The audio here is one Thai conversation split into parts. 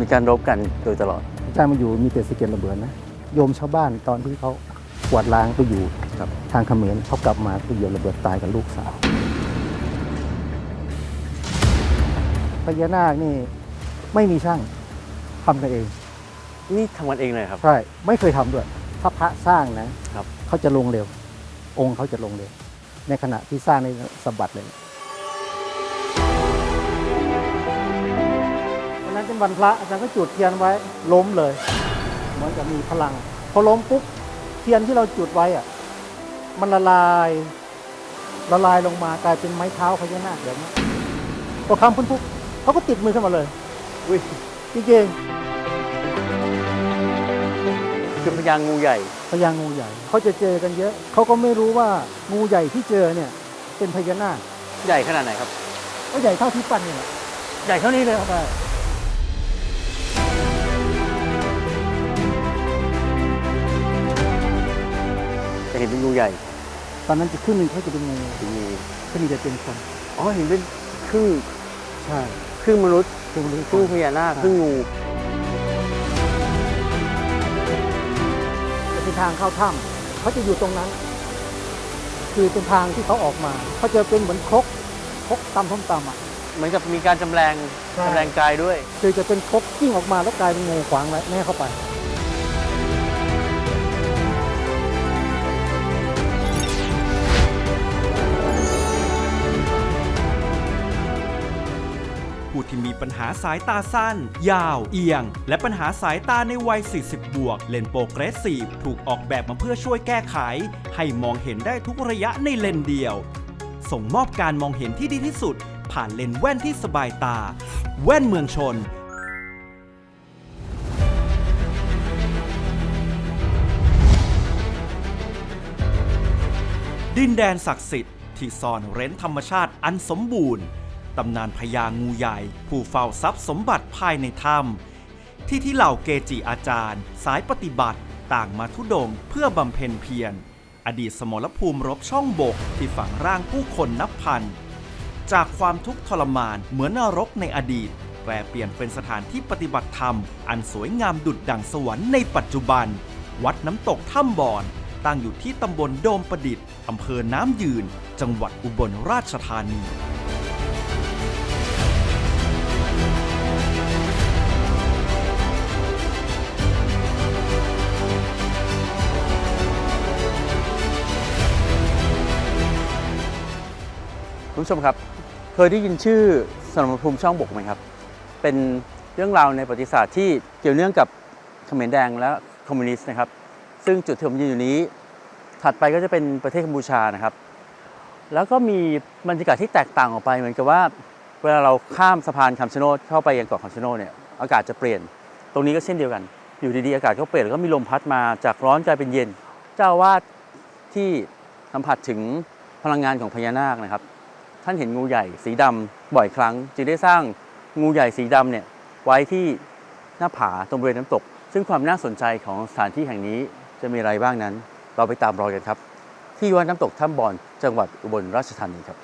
มีการรบกันโดยตลอดอาจารย์มาอยู่มีแต่สะเก็ดระเบิดนะ โยมชาวบ้านตอนที่เขากวาดล้างไปอยู่ครับทางเขมรเขากลับมาก็เหยียบระเบิดตายกับลูกสาวพญานาคนี่ไม่มีช่างทำกันเอง นี่ทำกันเองเลยครับ ใช่ ไม่เคยทำด้วย ถ้าพระสร้างนะครับเขาจะลงเร็ว องค์เขาจะลงเร็ว ในขณะที่สร้างในสะบัดเลย วันนั้นเป็นวันพระอาจารย์ก็จุดเทียนไว้ล้มเลย เหมือนกับมีพลัง พอล้มปุ๊บเทียนที่เราจุดไว้อะมันละลายละลายลงมากลายเป็นไม้เท้าพญานาคแบบนี้พอคำพุ่นปุ๊บเขาก็ติดมือขึ้นมาเลยอุ้ยจริงคือพญางูใหญ่ๆพญางูใหญ่เขาจะเจอกันเยอะเขาก็ไม่รู้ว่างูใหญ่ที่เจอเนี่ยเป็นพญานาคใหญ่ขนาดไหนครับ ก็ใหญ่เท่าที่ปั้นนี่แหละใหญ่เท่านี้เลยครับ เห็นเป็นงูใหญ่ตอนนั้นจะครึ่งหนึ่งเขาจะเป็นงูเป็นงูครึ่งหนึ่งจะเป็นคนอ๋อเห็นเป็นครึ่งใช่ครึ่งมนุษย์ครึ่งหนึ่งครึ่งพญานาคครึ่งงูจะเป็นทางเข้าถ้ำเขาจะอยู่ตรงนั้น คือเป็นทางที่เขาออกมาเขาจะเป็นเหมือนครกครกตำส้มตำอะ เหมือนกับมีการจำแรงใช่ จำแรงกายด้วย คือจะเป็นครกกิ้งออกมาแล้วกลายเป็นงูขวางไว้ไม่ให้เข้าไป ที่มีปัญหาสายตาสั้น ยาว เอียง และปัญหาสายตาในวัย 40 บวก เลนโปรเกรสซีฟถูกออกแบบมาเพื่อช่วยแก้ไข ให้มองเห็นได้ทุกระยะในเลนเดียว ส่งมอบการมองเห็นที่ดีที่สุด ผ่านเลนแว่นที่สบายตา แว่นเมืองชนดินแดนศักดิ์สิทธิ์ที่ซ่อนเร้นธรรมชาติอันสมบูรณ์ ตำนานพญางูใหญ่ ผู้เฝ้าทรัพย์สมบัติภายในถ้ำที่ที่เหล่าเกจิอาจารย์ สายปฏิบัติต่างมาทุดงเพื่อบำเพ็ญเพียร อดีตสมรภูมิรบช่องบกที่ฝังร่างผู้คนนับพัน จากความทุกข์ทรมานเหมือนนรกในอดีตแปลเปลี่ยนเป็นสถานที่ปฏิบัติธรรม อันสวยงามดุจดังสวรรค์ในปัจจุบัน วัดน้ำตกถ้ำบอน ตั้งอยู่ที่ตำบลโดมประดิษฐ์อำเภอน้ำยืน จังหวัดอุบลราชธานี คุณผู้ชมครับ เคยได้ยินชื่อสนามภูมิช่องบกไหมครับ เป็นเรื่องราวในประวัติศาสตร์ที่เกี่ยวเนื่องกับเขมรแดงและคอมมิวนิสต์นะครับ ซึ่งจุดที่ผมยืนอยู่นี้ ถัดไปก็จะเป็นประเทศกัมพูชานะครับ แล้วก็มีบรรยากาศที่แตกต่างออกไปเหมือนกับว่าเวลาเราข้ามสะพานคำชะโนดเข้าไปยังเกาะคำชะโนดเนี่ยอากาศจะเปลี่ยน ตรงนี้ก็เช่นเดียวกัน อยู่ดีๆอากาศก็เปลี่ยนแล้วก็มีลมพัดมาจากร้อนกลายเป็นเย็น เจ้าวาดที่สัมผัสถึงพลังงานของพญานาคนะครับ ท่านเห็นงูใหญ่สีดำบ่อยครั้ง จึงได้สร้างงูใหญ่สีดำเนี่ยไว้ที่หน้าผาตรงบริเวณน้ำตก ซึ่งความน่าสนใจของสถานที่แห่งนี้จะมีอะไรบ้างนั้น เราไปตามรอยกันครับ ที่วัดน้ำตกถ้ำบอนจังหวัดอุบลราชธานีครับ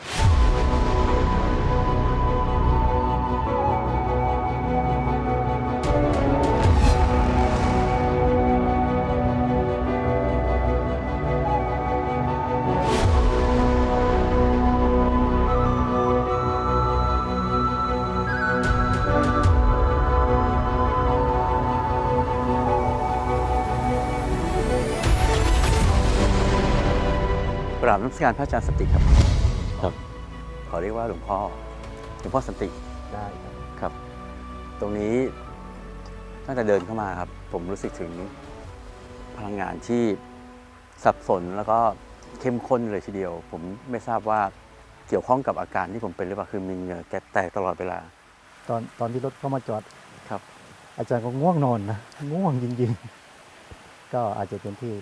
ราบน้ำสการพระอาจารย์สนติครับครับ ขอเรียกว่าหลวงพ่อหลวงพ่อสันติได้ครับครับ ตรงนี้ตั้งแต่เดินเข้ามาครับ ผมรู้สึกถึงพลังงานที่สับสนแล้วก็เข้มข้นเลยทีเดียว ผมไม่ทราบว่าเกี่ยวข้องกับอาการที่ผมเป็นหรือเปล่าคือมีเหงื่อแตกตลอดเวลา ตอนตอนที่รถเข้ามาจอดครับ อาจารย์ก็ง่วงนอนนะง่วงจริงๆ ก็อาจจะเป็นที่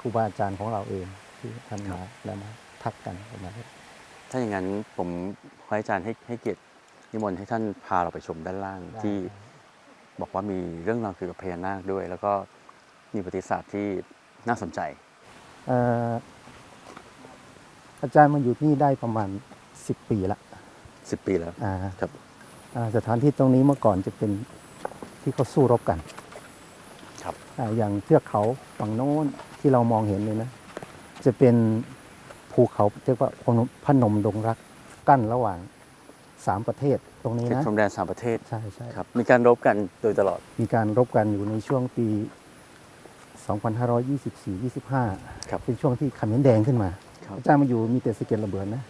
ครูบาอาจารย์ของเราเอง ที่ท่านมาแล้วมาทักกันประมาณนี้ถ้าอย่างนั้นผมขอให้อาจารย์ให้ให้เกียรตินิมนต์ให้ท่านพาเราไปชมด้านล่างได้ที่บอกว่ามีเรื่องราวเกี่ยวกับพญานาคด้วย แล้วก็มีประวัติศาสตร์ที่น่าสนใจเอ่ออาจารย์มาอยู่ที่นี่ได้ประมาณ10ปีละ10ปีแล้วอ่าครับอ่าสถานที่ตรงนี้เมื่อก่อนจะเป็นที่ที่เขาสู้รบกัน ครับอ่าอย่างเทือกเขาฝั่งโน้นที่เรามองเห็นเลยนะ จะเป็นภูเขาเรียกว่าพนมดงรักกั้นระหว่างสามประเทศตรงนี้เป็นนะพรมแดนสามประเทศใช่ใช่ครับมีการรบกันโดยตลอด มีการรบกันอยู่ในช่วงปี 2524-25ครับเป็นช่วงที่เขมิ้นแดงขึ้นมาครับอาจารย์มาอยู่มีแต่สะเก็ดระเบิดนะ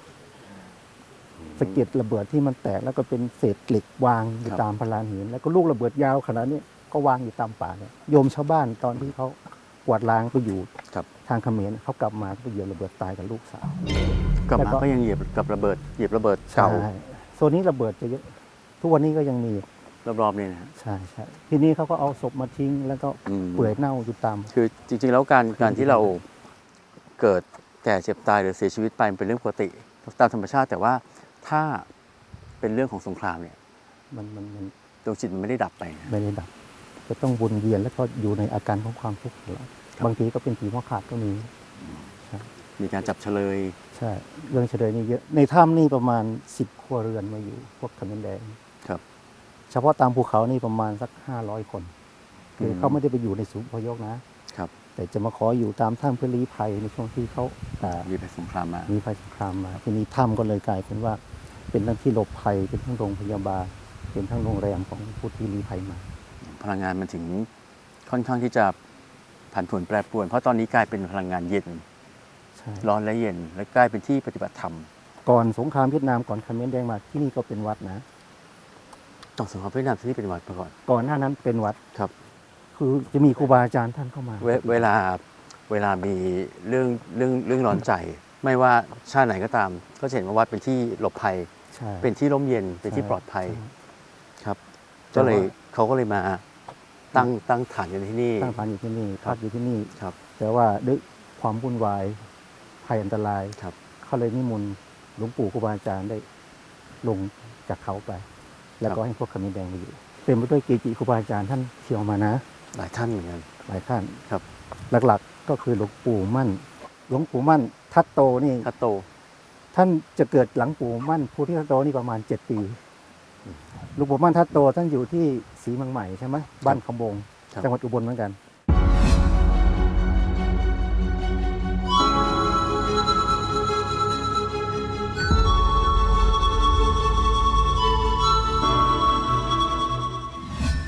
สะเก็ดระเบิดที่มันแตกแล้วก็เป็นเศษเหล็กวางอยู่ตามพลานหินแล้วก็ลูกระเบิดยาวขนาดนี้ก็วางอยู่ตามป่าเนี่ยโยมชาวบ้านตอนที่เขาก วาดล้างไปอยู่ครับ ทางเขมรเขากลับมาก็ไปเหยียบระเบิดตายกับลูกสาว กลับแล้วมาก็ ก็ยังเหยียบกับระเบิดเหยียบระเบิดเก่าใช่โซนนี้ระเบิดจะเยอะทุกวันนี้ก็ยังมีรอบๆนี่นะฮะ ใช่ใช่ทีนี้เขาก็เอาศพมาทิ้ง แล้วก็อืม เปื่อยเน่าอยู่ตาม คือจริงๆแล้วการการที่เราเกิดแก่เจ็บตายหรือเสียชีวิตไปมันเป็นเรื่องปกติตามธรรมชาติ แต่ว่าถ้าเป็นเรื่องของสงครามเนี่ยมันมันมันดวงจิตมันไม่ได้ดับไปนะไม่ได้ดับจะต้องวนเวียนแล้วก็อยู่ในอาการของความทุกข์ตลอด บางทีก็เป็นผีมอขาดก็มีมีการจับเฉลย ใช่ เรื่องเฉลยนี่เยอะ ในถ้ำนี่ประมาณสิบครัวเรือนมาอยู่ พวกขมิ้นแดงครับ เฉพาะตามภูเขานี่ประมาณสักห้าร้อยคน คือมเขาไม่ได้ไปอยู่ในศูนย์อพยพนะครับ แต่จะมาขออยู่ตามถ้ำเพื่อลี้ภัยในช่วงที่เขาอ่ามีไปสงครามมามีภัยสงครามมาทีนี้ถ้ำก็เลยกลายเป็นว่า เป็นทั้งที่หลบภัยเป็นทั้งโรงพยาบาล เป็นทั้งโรงแรมของผู้ที่ลี้ภัยมา พลังงานมันถึงค่อนข้างที่จะ ผันผวนแปรปรวน เพราะตอนนี้กลายเป็นพลังงานเย็นใช่ร้อนและเย็น และกลายเป็นที่ปฏิบัติธรรม ก่อนสงครามเวียดนามก่อนเขมรแดงมาที่นี่ก็เป็นวัดนะต้องสงครามเวียดนามที่นี่เป็นวัดมาก่อน ก่อนหน้านั้นเป็นวัดครับ คือจะมีครูบาอาจารย์ท่านเข้ามา เวเวลาเวลามีเรื่องเรื่องเรื่องร้อนใจ ไม่ว่าชาติไหนก็ตาม ก็จะเห็นว่าวัดเป็นที่หลบภัยใช่เป็นที่ร่มเย็นเป็นที่ปลอดภัยใช่ครับแต่ก็เลยว่าเขาก็เลยมา ตั้งตั้งฐานกันที่นี่ ตั้งฐานอยู่ที่นี่ครับพักอยู่ที่นี่ครับ แต่ว่าด้วยความวุ่นวายภัยอันตรายครับเขาเลยนิมนต์หลวงปู่ครูบาอาจารย์ได้ลงจากเขาไป แล้วก็ให้พวกขมิ้นแดงมาอยู่เต็มไปด้วยเกจิครูบาอาจารย์ท่านเที่ยวมานะ หลายท่านเหมือนกันหลายท่านครับ หลักๆก็คือหลวงปู่มั่น หลวงปู่มั่น ทัตโตนี่ทัตโต ท่านจะเกิดหลังปู่มั่นผู้ที่ทัตโตนี่ประมาณเจ็ดปี หลวงปู่มั่นทัตโตท่านอยู่ที่ศรีเมืองใหม่ใช่ไหมบ้านคำบงครับ จังหวัดอุบลเหมือนกัน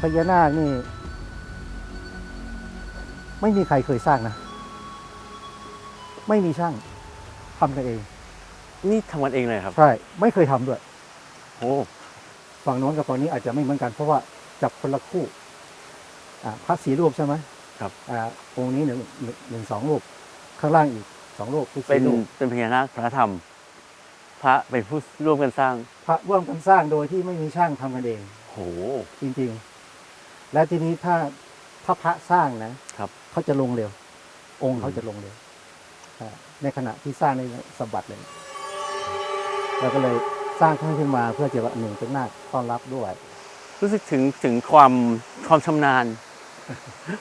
พญานาคนี่ ไม่มีใครเคยสร้างนะ ไม่มีช่างทำกันเอง นี่ทำกันเองเลยครับ ใช่ ไม่เคยทำด้วย โอ้ ฝั่งโน้นกับฝั่งนี้อาจจะไม่เหมือนกัน เพราะว่าจับคนละคู่อ่าพระสีรูปใช่ไหมครับอ่าองค์นี้หนึ่งหนึ่งหนึ่งสองรูป ข้างล่างอีกสองรูปคือเป็นสี่รูปเป็นพญานาคพระธรรม พระเป็นผู้ร่วมกันสร้าง พระร่วมกันสร้างโดยที่ไม่มีช่างทำกันเองโหจริง ๆ และทีนี้ถ้าถ้าพระสร้างนะครับเขาจะลงเร็ว องค์เขาจะลงเร็วอ่าในขณะที่สร้างในสะบัดเลยเราก็เลย สร้างขึ้นมาเพื่อจะว่าหนึ่งเป็นหน้าคต้อนรับด้วยรู้สึกถึงถึงความความชำนาญ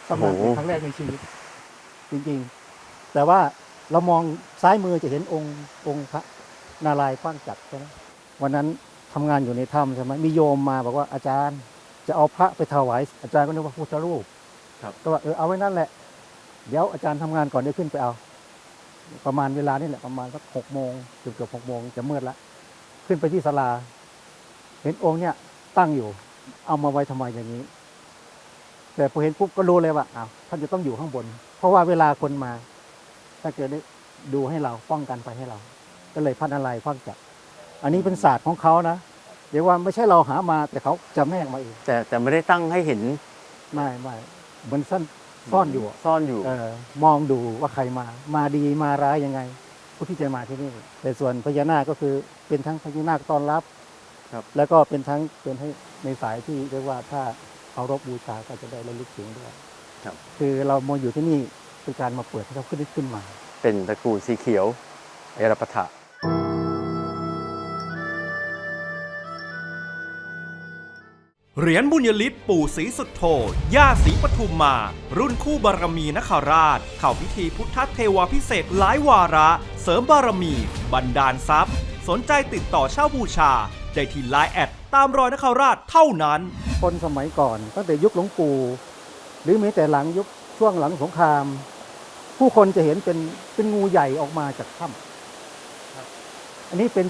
สมัครโอ้เป็นโหครั้งแรกในชีวิต จริงๆ แต่ว่าเรามองซ้ายมือจะเห็นองค์องค์พระนารายณ์กว้างจักรใช่ไหมวันนั้นทำงานอยู่ในถ้ำใช่ไหมมีโยมมาบอกว่าอาจารย์ จะเอาพระไปถวายอาจารย์ก็นึกว่าพุทธรูปครับ ก็ว่าเออเอาไว้นั่นแหละ เดี๋ยวอาจารย์ทำงานก่อนเดี๋ยวขึ้นไปเอา ประมาณเวลานี่แหละประมาณสักหกโมงเกือบเกือบหกโมงจะมืดละ ขึ้นไปที่ศาลา เห็นองค์เนี่ยตั้งอยู่ เอามาไว้ทำไมอย่างนี้ แต่พอเห็นปุ๊บก็รู้เลยว่าอ้าวท่านจะต้องอยู่ข้างบน เพราะว่าเวลาคนมา ถ้าเกิดได้ดูให้เราป้องกันไปให้เรา ก็เลยพันอะไรคว้างจับอันนี้เป็นศาสตร์ของเขานะเดี๋ยวว่าไม่ใช่เราหามาแต่เขาจะแม่งมาเองแต่แต่ไม่ได้ตั้งให้เห็นไม่ไม่เหมือนซ่อนซ่อนอยู่อะซ่อนอยู่เออมองดูว่าใครมา มาดีมาร้ายยังไง ผู้ที่จะมาที่นี่แต่ส่วนพญานาคก็คือเป็นทั้งพญานาคต้อนรับครับ แล้วก็เป็นทั้งเป็นให้ในสายที่เรียกว่าถ้าเอารบบูชาก็จะได้ระลึกถึงด้วยครับ คือเรามาอยู่ที่นี่เป็นการมาเปิดให้เขาขึ้นได้ขึ้นมา เป็นตระกูลสีเขียว เอราปะทะ เหรียญบุญยฤทธิ์ปู่ศรีสุดโธย่าศรีปทุมมา รุ่นคู่บารมีนคราช เข้าพิธีพุทธเทวาพิเศษกหลายวาระ เสริมบารมี บันดาลทรัพย์ สนใจติดต่อเช่าบูชา ได้ที่ไลน์แอดตามรอยนคราชเท่านั้น คนสมัยก่อนตั้งแต่ยุคหลวงปู่หรือแม้แต่หลังยุคช่วงหลังสงคราม ผู้คนจะเห็นเป็นเป็นงูใหญ่ออกมาจากถ้ำอันนี้เป็น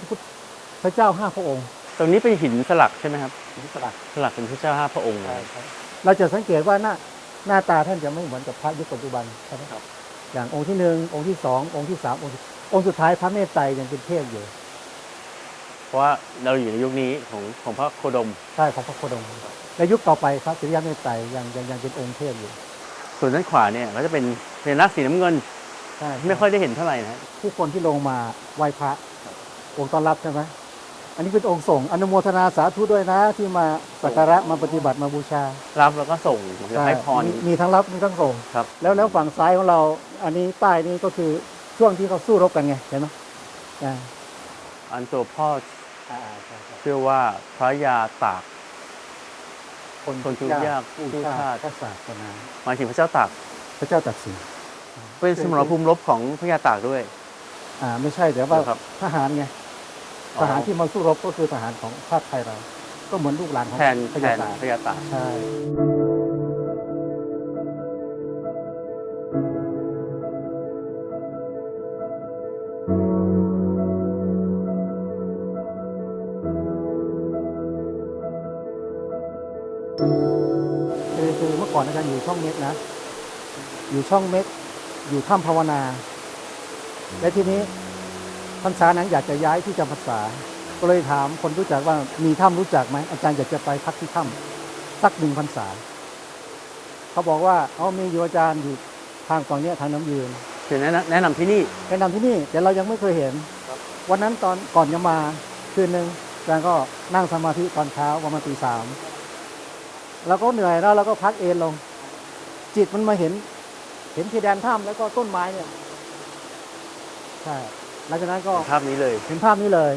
พระเจ้าห้าพระองค์ต รงนี้เป็นหินสลักใช่ไหมครับหินสลักสลักเป็นพระเจ้าห้าพระองค์เราจะสังเกตว่าหน้าหน้าตาท่านจะไม่เหมือนกับพระยุคปัจจุบันใช่ไหมครับ อย่างองค์ที่หนึ่งองค์ที่สององค์ที่สามองค์ที่องค์สุดท้ายพระเมตไตรยังเป็นเทพอยู่เพราะว่าเราอยู่ในยุคนี้ของของพระโคดมใช่ของพระโคดมและยุคต่อไปพระสิริยะเมตไตรยังยังยังเป็นองค์เทพอยู่ ส่วนด้านขวาเนี่ยก็จะเป็นเป็นนักสีน้ำเงินใช่ไม่ค่อยได้เห็นเท่าไหร่นะผู้คนที่ลงมาไหว้พระองค์ต้อนรับใช่ไหม อันนี้เป็นองค์ส่งฆ์อนุโมทนาสาธุด้วยนะ ที่มาสักการะมาปฏิบัติมาบูชารับแล้วก็ส่งให้พร มีมีทั้งรับมีทั้งส่ง ครับ แล้วแล้วฝั่งซ้ายของเรา อันนี้ป้ายนี้ก็คือช่วงที่เขาสู้รบกันไงเห็นไหมอ่าอันตัวพ่ออ่าใช่ใช่เชื่อว่าพระยาตาก คนคนทุกข์ยากผู้ผู้ชาชาติติ พระศาสนาหมายถึงพระเจ้าตาก พระเจ้าตากสินเป็นสมรภูมิรบของพระยาตากด้วย อ่าไม่ใช่แต่ว่าครับ ทหารไงอ๋อ ทหารที่มาสู้รบก็คือทหารของชาติไทยเรา ก็เหมือนลูกหลานของแทนพระแทยานตากพระยาตากใช่คือคือเมื่อก่อนอาจารย์อยู่ช่องเม็กนะ อยู่ช่องเม็กอยู่ถ้ำภาวนา และทีนี้ พรรษานั้นอยากจะย้ายที่จำพรรษา ก็เลยถามคนรู้จักว่ามีถ้ำรู้จักไหมอาจารย์อยากจะไปพักที่ถ้ำสักหนึ่งพรรษา เขาบอกว่าเอามีอยู่อาจารย์อยู่ทางฝั่งเนี้ยทางน้ำยืนคือแนะนำแนะนำที่นี่แนะนำที่นี่แต่เรายังไม่เคยเห็น วันนั้นตอนก่อนจะมาคืนหนึ่งอาจารย์ก็นั่งสมาธิตอนเช้าประมาณตีสามเราก็เหนื่อยแล้วเราก็พักเอนลง จิตมันมาเห็น เห็นที่แดนถ้ำแล้วก็ต้นไม้เนี่ยใช่ หลังจากนั้นก็ภาพนี้เลย เห็นภาพนี้เลย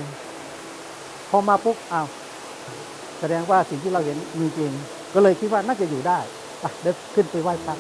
พอมาปุ๊บอ้าวแสดงว่าสิ่งที่เราเห็นมีจริง ก็เลยคิดว่าน่าจะอยู่ได้ไปเดินขึ้นไปไหว้พระ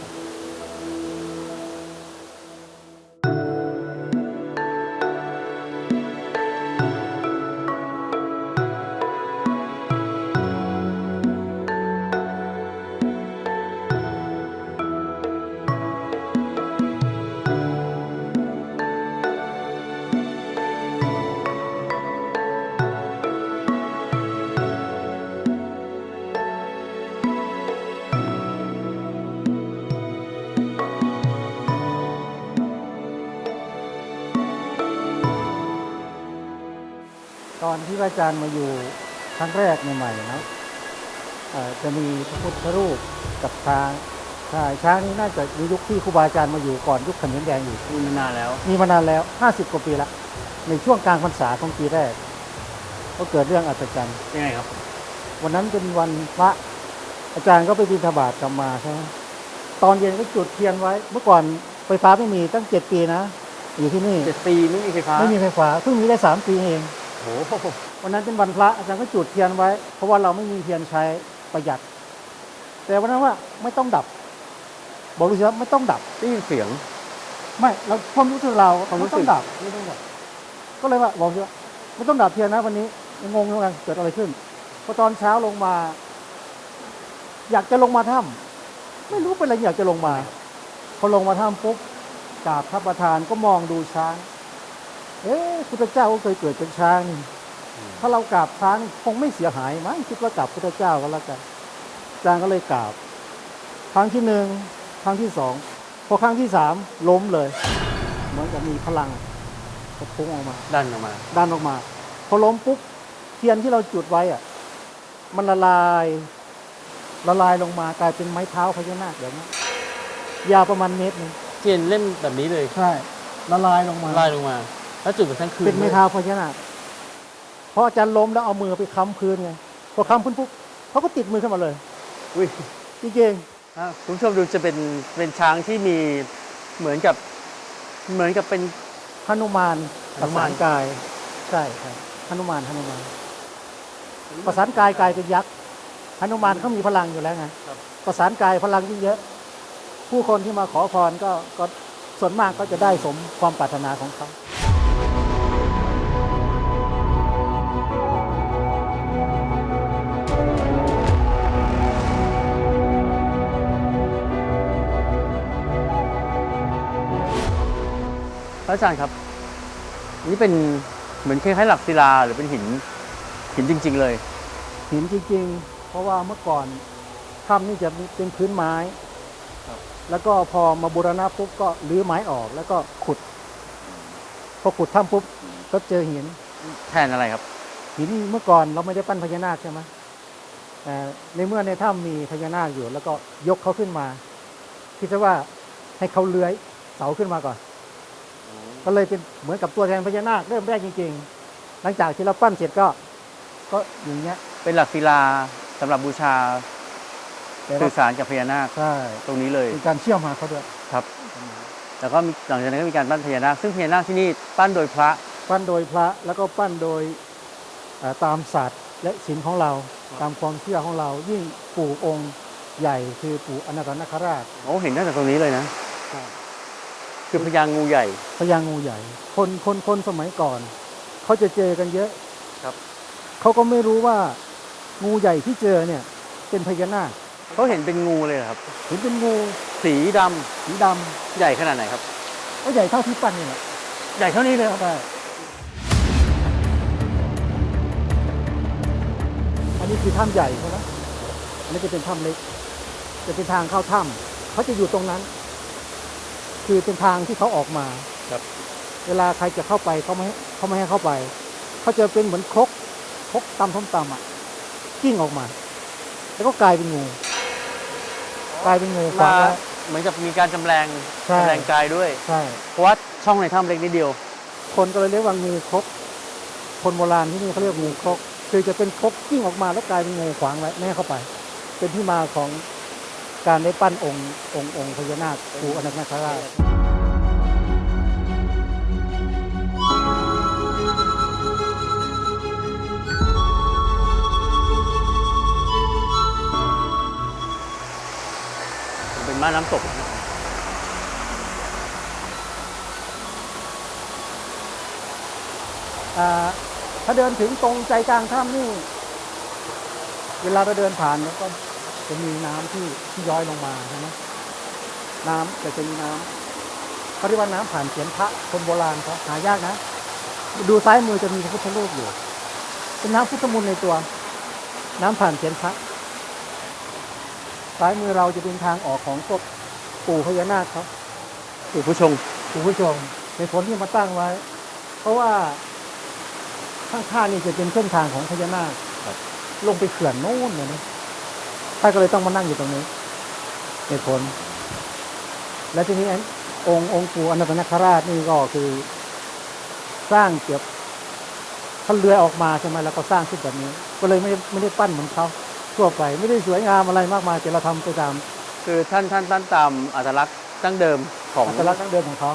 อนที่พระอาจารย์มาอยู่ครั้งแรกใหม่ๆนะเอ่อจะมีพระพุทธรูปกับช้างใช่ช้างนี้น่าจะในยุคที่ครูบาอาจารย์มาอยู่ก่อนยุคขมิ้นแดงอยู่มีมานานแล้ว มีมานานแล้ว 50 กว่าปีละในช่วงกลางพรรษาของปีแรก ก็เกิดเรื่องอัศจรรย์ยังไงครับ วันนั้นเป็นวันพระอาจารย์ก็ไปบิณฑบาตกลับมาใช่ไหมตอนเย็นก็จุดเทียนไว้ เมื่อก่อนไฟฟ้าไม่มีตั้งเจ็ดปีนะ อยู่ที่นี่เจ็ดปีไม่มีไฟฟ้า ไม่มีไฟฟ้าเพิ่งมีได้สามปีเอง โอ้โหวันนั้นเป็นวันพระอาจารย์ก็จุดเทียนไว้ เพราะว่าเราไม่มีเทียนใช้ประหยัด แต่วันนั้นว่าไม่ต้องดับ บอกลูกศิษย์ว่าไม่ต้องดับ ได้ยินเสียง ไม่เราความรู้สึกเราความรู้ไม่สึต้กองดับไม่ต้องดับ ก็เลยว่าบอกว่าไม่ต้องดับเทียนนะวันนี้งงเหมือนกันเกิดอะไรขึ้นพอตอนเช้าลงมา อยากจะลงมาถ้ำไม่รู้เป็นอะไรอยากจะลงมา พอลงมาถ้ำปุ๊บกราบพระประธานก็มองดูช้าง เอ๊ะพุทธเจ้าก็เคยเกิดเป็นช้างนี่ถ้าเรากราบช้างคงไม่เสียหายมั้งคิดว่ากราบพุทธเจ้าก็แล้วกันอาจารย์ก็เลยกราบ ครั้งที่หนึ่งครั้งที่สองพอครั้งที่สามล้มเลย เหมือนกับมีพลังกระพุ้งออกมาดันออกมาดันออกมา พอล้มปุ๊บเทียนที่เราจุดไว้อะมันละลายละลายลงมากลายเป็นไม้เท้าพญานาคแบบนี้ยาวประมาณเมตรหนึงเทียนเล่มแบบนี้เลยใช่ละลายลงมาไล่ลงมา แล้วจุดกันทั้งคืนเป็นไม้เท้าพญานาคพออาจารย์ล้มแล้วเอามือไปค้ำพื้นไงพอค้ำพื้นปุ๊บเขาก็ติดมือขึ้นมาเลยอุ้ยจริงอะคุณผู้ชมดูจะเป็นเป็นช้างที่มีเหมือนกับเหมือนกับเป็นๆหนุมานหประนุมานสานกายใช่ครับหนุมานหนุมานประสานกายกลายเป็นยักษ์หนุมานเขามีพลังอยู่แล้วไงครับประสานกายพลังยิ่งเยอะ ผู้คนที่มาขอพรก็ก็ส่วนมากก็จะได้สมความปรารถนาของเขา พระอาจารย์ครับ นี่เป็นเหมือนคล้ายๆหลักศิลาหรือเป็นหินหินจริง ๆ เลย หินจริง ๆ เพราะว่าเมื่อก่อนถ้ำนี่จะเป็นพื้นไม้ครับแล้วก็พอมาบูรณะปุ๊บก็รื้อไม้ออกแล้วก็ขุด พอขุดถ้ำปุ๊บก็เจอหิน แทนอะไรครับ หินเมื่อก่อนเราไม่ได้ปั้นพญานาคใช่ไหมแต่ในเมื่อในถ้ำมีพญานาคอยู่ แล้วก็ยกเขาขึ้นมา คิดซะว่าให้เขาเลื้อยเสาขึ้นมาก่อน ก็เลยเป็นเหมือนกับตัวแทนพญานาคเริ่มแรกจริง ๆ หลังจากที่เราปั้นเสร็จก็ก็อย่างเงี้ยเป็นหลักศิลาสำหรับบูชาแต่สื่ว่าอสารกับพญานาคใช่ตรงนี้เลยเป็นการเชื่อมมาเขาด้วยครับ แล้วก็มีหลังจากนั้นก็มีการปั้นพญานาคซึ่งพญานาคที่นี่ปั้นโดยพระ ปั้นโดยพระแล้วก็ปั้นโดยเอ่อตามศาสตร์และศิลป์ของเราตามความเชื่อของเรา ยิ่งปู่องค์ใหญ่คือปู่อนันตนาคราชโอ้เห็นตั้งแต่ตรงนี้เลยนะ คือพญางูใหญ่ พญางูใหญ่ คนคนคนสมัยก่อน เขาจะเจอกันเยอะครับ เขาก็ไม่รู้ว่างูใหญ่ที่เจอเนี่ย เป็นพญานาคเขาเห็นเป็นงูเลยเหรอครับ เห็นเป็นงูสีดำสีดำใหญ่ขนาดไหนครับก็ใหญ่เท่าที่ปั้นนี่แหละใหญ่เท่านี้เลยครับใช่อันนี้คือถ้ำใหญ่ใช่ไหมอันนี้จะเป็นถ้ำเล็ก จะเป็นทางเข้าถ้ำเขาจะอยู่ตรงนั้น คือเป็นทางที่เขาออกมาครับ เวลาใครจะเข้าไปเขาไม่ให้เขาไม่ให้เข้าไปเขาจะเป็นเหมือนครกครกตำท้มตำอะกิ้งออกมา แล้วก็กลายเป็นงูกลายเป็นงูขวางไว้ เหมือนกับมีการจำแรงใช่ จำแรงกายด้วย ใช่ เพราะว่าช่องในถ้ำเล็กนิดเดียว คนก็เลยเรียกว่างูครกคนโบราณที่นี่เขาเรียกงูครกคือจะเป็นครกกิ้งออกมาแล้วกลายเป็นงูขวางไว้ไม่ให้เข้าไป เป็นที่มาของ การได้ปั้นองค์องค์องค์พญานาคปู่อนันตนาคราชเป็นม่านน้ำตกอ่าถ้าเดินถึงตรงใจกลางถ้ำนี่ เวลาเราเดินผ่านเนี่ยก็ จะมีน้ำที่ที่ย้อยลงมาใช่ไหมน้ำแต่จะมีน้ำเขาเรียกว่าน้ำผ่านเขียนพระคนโบราณเขาหายากนะ ดูซ้ายมือจะมีพระพุทธรูปอยู่ เป็นน้ำพุทธมนต์ในตัว น้ำผ่านเขียนพระซ้ายมือเราจะเป็นทางออกของพวกปู่พญานาคเขาคุณผู้ชมคุณผู้ชมในผลที่มาตั้งไว้ เพราะว่าข้างๆนี่จะเป็นเส้นทางของพญานาคครับลงไปเขื่อนโน่นเลยนะ ท่านก็เลยต้องมานั่งอยู่ตรงนี้เหตุผล และทีนี้องค์องค์ปู่อนันตนาคราชนี่ก็คือสร้างเกี่ยวท่านเรือยออกมาใช่ไหมแล้วก็สร้างขึ้นแบบนี้ ก็เลยไม่ได้ไม่ได้ปั้นเหมือนเขาทั่วไป ไม่ได้สวยงามอะไรมากมายแต่เราทำไปตาม คือท่านท่านท่านตามอัตลักษณ์ตั้งเดิมของอัตลักษณ์ดั้งเดิมของเขา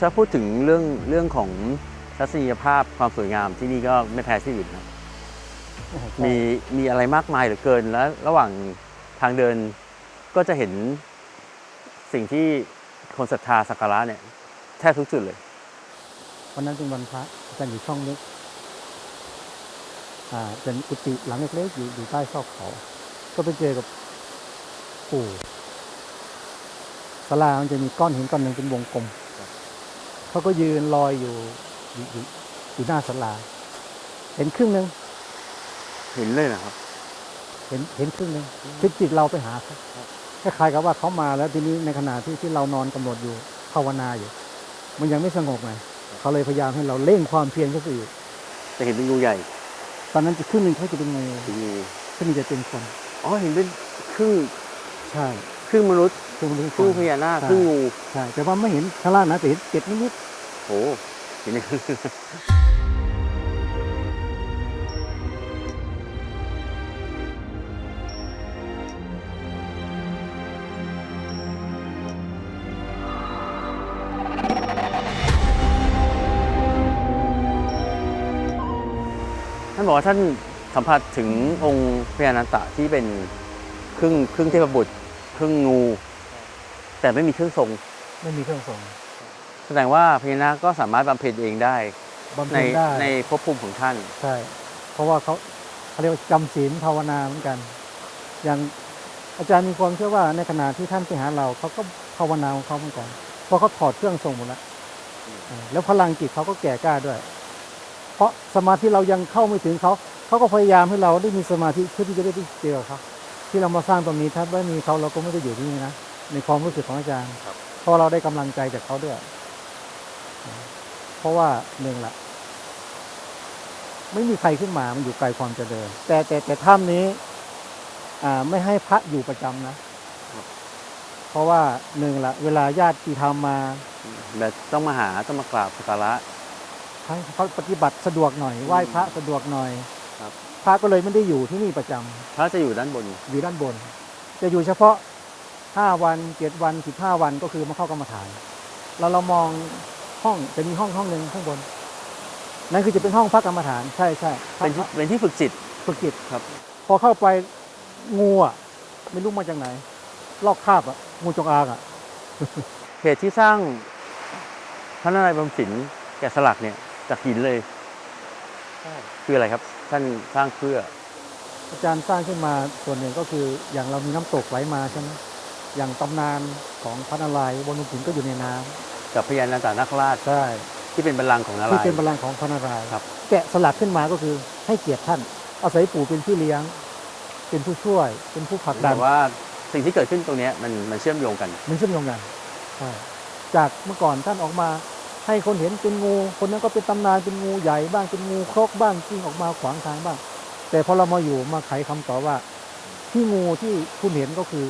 ถ้าพูดถึงเรื่องเรื่องของทัศนียภาพความสวยงามที่นี่ก็ไม่แพ้ที่อื่นนะโอ้โหมีมีอะไรมากมายเหลือเกินแล้วระหว่างทางเดินก็จะเห็นสิ่งที่คนศรัทธาสักการะเนี่ยแทบทุกจุดเลย วันนั้นเป็นวันพระอาจารย์อยู่ช่องเล็กอ่าเป็นกุฏิหลังเล็กๆอยู่อยู่ใต้ซอกเขา ก็ไปเจอกับปู่ศาลามันจะมีก้อนหินก้อนหนึ่งเป็นวงกลม เขาก็ยืนลอยอยู่อยู่อยู่อยู่หน้าศาลา เห็นครึ่งหนึ่งเห็นเลยนะครับ เห็นเห็นครึ่งหนึ่งคิดจิตเราไปหาเขาคล้ายๆกับว่าเขามาแล้วทีนี้ในขณะที่ที่เรานอนกำหนดอยู่ภาวนาอยู่ มันยังไม่สงบไงเขาเลยพยายามให้เราเร่งความเพียรเข้าไปอีกจะเห็นเป็นงูใหญ่ ตอนนั้นจะครึ่งหนึ่งเขาจะเป็นงูเป็นงูครึ่งหนึ่งจะเป็นคนอ๋อเห็นเป็นครึ่งใช่ครึ่งมนุษย์ ครึ่งเป็นครึ่งพญานาคครึ่งงูใช่แต่ว่าไม่เห็นข้างล่างนะแต่เห็นเกล็ดนิดโอ้เห็นอย่างนั้นท่านบอกว่าท่านสัมผัสถึงองค์พญานันตะที่เป็นครึ่งครึ่งเทพบุตรครึ่งงู แต่ไม่มีเครื่องทรงๆไม่มีเครื่องทรงแสดงว่าพญานาคก็สามารถบำเพ็ญเองได้บำในเพ็ญได้ในภพภูมิของท่าน ใช่ เพราะว่าเขาเขาเรียกว่าจำศีลภาวนาเหมือนกัน อย่างอาจารย์มีความเชื่อว่าในขณะที่ท่านไปหาเราเขาก็ภาวนาของเขาเหมือนกันเพราะเขาถอดเครื่องทรงหมดแล้วเออแล้วพลังจิตเขาก็แก่กล้าด้วย เพราะสมาธิเรายังเข้าไม่ถึงเขาเขาก็พยายามให้เราได้มีสมาธิเพื่อที่จะได้ไปเจอเขาที่เรามาสร้างตรงนี้ถ้าไม่มีเขาเราก็ไม่ได้อยู่ที่นี่นะ ในความรู้สึกของอาจารย์ครับ เพราะเราได้กำลังใจจากเขาด้วย เพราะว่าหนึ่งละไม่มีใครขึ้นมา มันอยู่ไกลความเจริญ แต่แต่แต่ถ้ำนี้ อ่า ไม่ให้พระอยู่ประจำนะ เพราะว่าหนึ่งละเวลาญาติธรรมมาแบบต้องมาหาต้องมากราบสักการะทั้งเขาปฏิบัติสะดวกหน่อยไหว้พระสะดวกหน่อยครับพระก็เลยไม่ได้อยู่ที่นี่ประจำพระจะอยู่ด้านบน อยู่ด้านบน จะอยู่เฉพาะ ห้าวันเจ็ดวันสิบห้าวันก็คือมาเข้ากรรมฐาน เราเรามองห้องจะมีห้องห้องหนึ่งข้างบน นั่นคือจะเป็นห้องพักกรรมฐานใช่ใช่พระเป็นที่เป็นที่ฝึกจิตฝึกจิตครับ พอเข้าไปงูอะไม่รู้มาจากไหน ลอกคราบอะงูจงอางอะเหตุที่สร้างพระนารายณ์บำศิลป์แกะสลักเนี่ยจากหินเลยคืออะไรครับ ท่านสร้างเพื่อ อาจารย์สร้างขึ้นมาส่วนหนึ่งก็คืออย่างเรามีน้ำตกไหลมาใช่ไหม อย่างตำนานของพระนารายณ์บนหินก็อยู่ในน้ำกับพญานาคานาคราชใช่ที่เป็นบัลลังก์ของนาที่รายเป็นณ์พลังก์ของพระนารายณ์ครับ แกะสลักขึ้นมาก็คือให้เกียรติท่าน อาศัยปู่เป็นพี่เลี้ยง เป็นผู้ช่วย เป็นผู้ผลักดัแต่น ว่าสิ่งที่เกิดขึ้นตรงเนี้ยมันมันเชื่อมโยงกัน มันเชื่อมโยงกันใช่จากเมื่อก่อนท่านออกมา ให้คนเห็นเป็นงู คนนั้นก็เป็นตำนานเป็นงูใหญ่บ้างเป็นงูครกบ้างที่ออกมาขวางทางบ้าง แต่พอเรามาอยู่มาไขคำตอบว่า ที่งูที่คุณเห็นก็คือ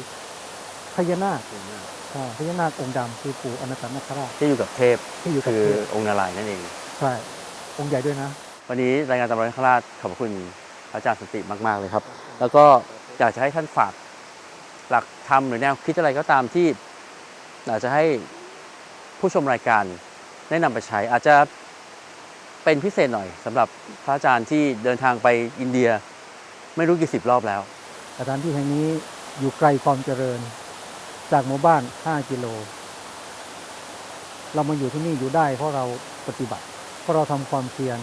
พญานาคใช่พญานาคองค์ดำคือปู่อนันตนาคราชที่อยู่กับเทพที่อยู่กับคือเทพองค์นารายณ์นั่นเอง ใช่องค์ใหญ่ด้วยนะ วันนี้รายงานตำรวจนาคราชขอบพระคุณพระอาจารย์สนติมากๆเลยครับ แล้วก็อยากจะให้ท่านฝากหลักธรรมหรือแนวคิดอะไรก็ตามที่อาจจะให้ผู้ชมรายการได้นำไปใช้ อาจจะเป็นพิเศษหน่อยสำหรับพระอาจารย์ที่เดินทางไปอินเดีย ไม่รู้กี่สิบรอบแล้ว สถานที่แห่งนี้อยู่ไกลความเจริญ จากหมู่บ้าน 5 กิโล เรามาอยู่ที่นี่อยู่ได้ เพราะเราปฏิบัติ เพราะเราทำความเพียร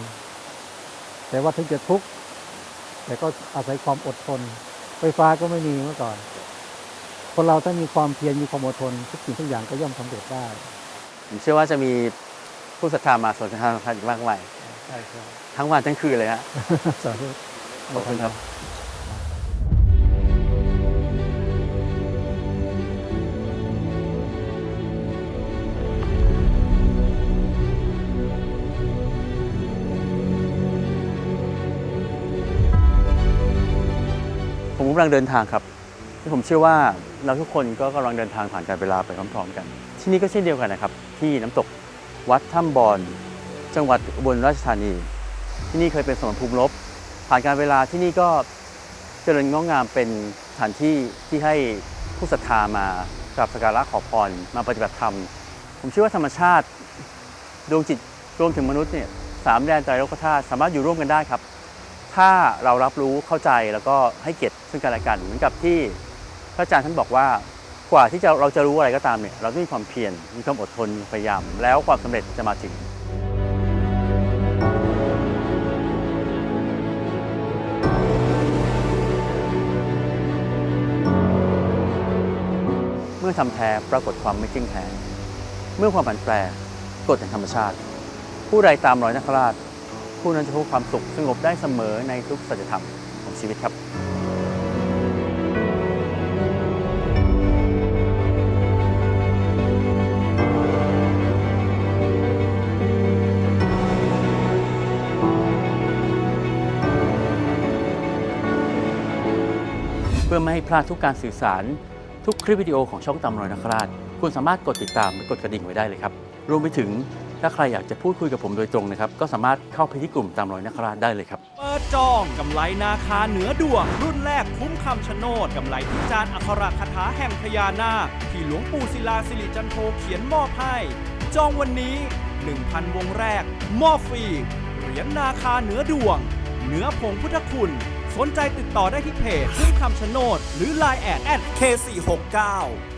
แต่ว่าถึงจะทุกข์ แต่ก็อาศัยความอดทน ไฟฟ้าก็ไม่มีเมื่อก่อน คนเราถ้ามีความเพียร มีความอดทน ทุกสิ่งทุกอย่างก็ย่อมสำเร็จได้ ผมเชื่อว่าจะมีผู้ศรัทธามาสนทนาธรรมอีกมากมายใช่ครับทั้งวันทั้งคืนเลยฮะสาธุขอบคุณครับ กำลังเดินทางครับที่ผมเชื่อว่าเราทุกคนก็กำลังเดินทางผ่านการเวลาไปพร้อมๆกัน ที่นี่ก็เช่นเดียวกันนะครับ ที่น้ำตกวัดถ้ำบอนจังหวัดอุบลราชธานี ที่นี่เคยเป็นสมรภูมิรบผ่านการเวลาที่นี่ก็เจริญงอกงามเป็นสถานที่ที่ให้ผู้ศรัทธามากราบสักการะขอพรมาปฏิบัติธรรม ผมเชื่อว่าธรรมชาติดวงจิตรวมถึงมนุษย์เนี่ยสามแดนใจโลกธาตุสามารถอยู่ร่วมกันได้ครับ ถ้าเรารับรู้เข้าใจแล้วก็ให้เกียรติซึ่งกันและกันเหมือนกับที่พระอาจารย์ท่านบอกว่ากว่าที่จะเราจะรู้อะไรก็ตามเนี่ยเราต้องมีความเพียรมีความอดทนพยายาม แล้วความสำเร็จจะมาถึงเมื่อทำแท้ปรากฏความไม่จริงแท้ เมื่อความผันแปรกฎแห่งธรรมชาติ ผู้ใดตามรอยนักราช ผู้นั้นจะพบความสุขสงบได้เสมอในทุกสัจธรรมของชีวิตครับเพื่อไม่ให้พลาดทุกการสื่อสาร ทุกคลิปวิดีโอของช่องตามรอยนักราช คุณสามารถกดติดตามและกดกระดิ่งไว้ได้เลยครับ รวมไปถึง ถ้าใครอยากจะพูดคุยกับผมโดยตรงนะครับ ก็สามารถเข้าไปที่กลุ่มตามรอยนักราชได้เลยครับ เปิดจองกำไรนาคาเหนือดวง รุ่นแรกคุ้มคำชะโนดกำไรที่จานอัคระคาถาแห่งพญานาคที่หลวงปู่ศิลาสิริจันโทเขียนมอบให้ จองวันนี้ 1,000 วงแรก มอบฟรีเหรียญนาคาเหนือดวงเหนือผงพุทธคุณ สนใจติดต่อได้ที่เพจคุ้มคำชะโนด หรือ Line แอด K469